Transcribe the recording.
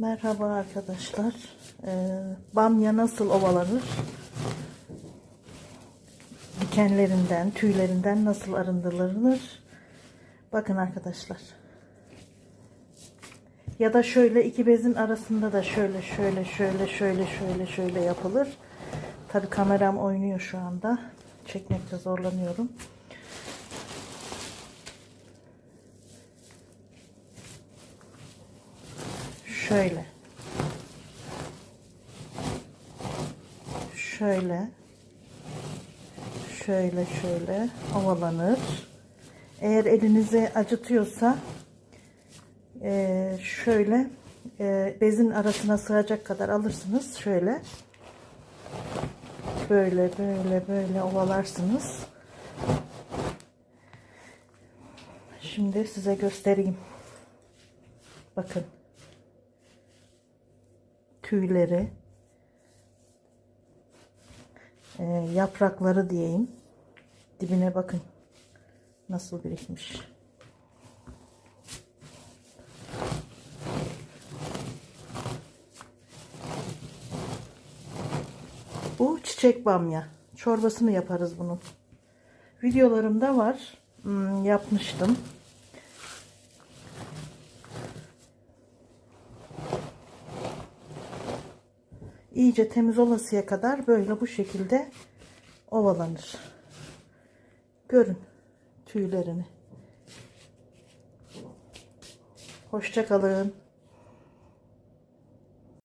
Merhaba arkadaşlar. Ee, bamya nasıl ovalanır? Dikenlerinden, tüylerinden nasıl arındırılır? Bakın arkadaşlar. Ya da şöyle iki bezin arasında da şöyle şöyle şöyle şöyle şöyle şöyle yapılır. Tabi kameram oynuyor şu anda. Çekmekte zorlanıyorum. Şöyle. Şöyle. Şöyle şöyle ovalanır. Eğer elinizi acıtıyorsa eee, şöyle eee, bezin arasına sığacak kadar alırsınız. Şöyle. Böyle böyle böyle ovalarsınız. Şimdi size göstereyim. Bakın tüyleri, e, yaprakları diyeyim. Dibine bakın nasıl birikmiş. Bu çiçek bamya. Çorbasını yaparız bunun. Videolarımda var. Hmm, yapmıştım. İyice temiz olasıya kadar böyle bu şekilde ovalanır. Görün tüylerini. Hoşça kalın.